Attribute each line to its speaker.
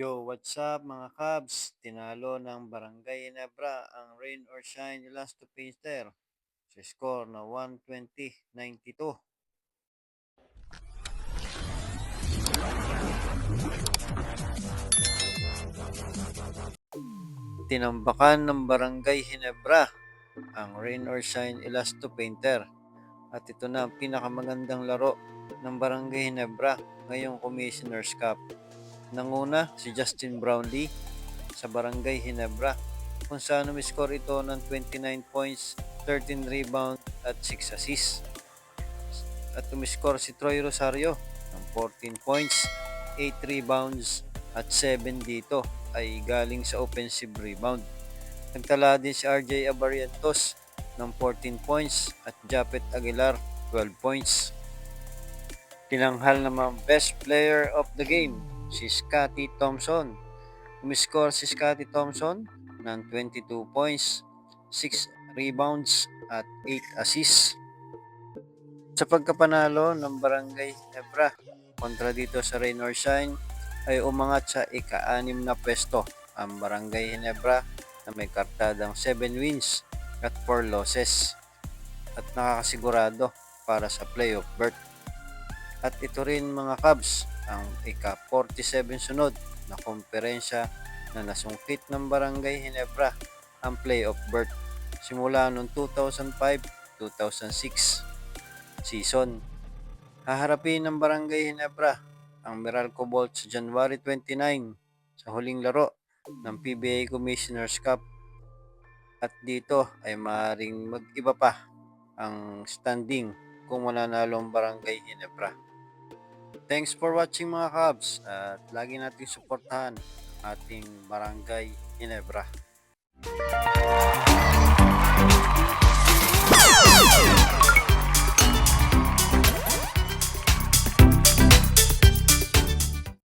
Speaker 1: Yo, what's up mga Cubs? Tinalo ng Barangay Ginebra ang Rain or Shine Elasto Painter sa score na 120-92. Tinambakan ng Barangay Ginebra ang Rain or Shine Elasto Painter at ito na ang pinakamagandang laro ng Barangay Ginebra ngayong Commissioner's Cup. Nanguna si Justin Brownlee sa Barangay Ginebra kung saan umiscore ito ng 29 points, 13 rebound at 6 assists. At umiscore si Troy Rosario ng 14 points, 8 rebounds at 7 dito ay galing sa offensive rebound. Nagtala din si RJ Abarientos ng 14 points at Japet Aguilar 12 points. Tinanghal naman best player of the game si Scotty Thompson. Umiscore si Scotty Thompson ng 22 points, 6 rebounds at 8 assists. Sa pagkapanalo ng Barangay Nebra kontra dito sa Rain or Shine ay umangat sa ika-anim na pwesto ang Barangay Ginebra na may kartadang 7 wins at 4 losses at nakakasigurado para sa playoff berth. At ito rin mga Cubs ang ika-47 sunod na komperensya na nasungkit ng Barangay Ginebra ang playoff berth simula noong 2005-2006 season. Haharapin ng Barangay Ginebra ang Meralco Bolts sa January 29 sa huling laro ng PBA Commissioner's Cup at dito ay maaaring mag-iba pa ang standing kung mananalo ang Barangay Ginebra. Thanks for watching mga Cubs at lagi nating suportahan ating Barangay Ginebra.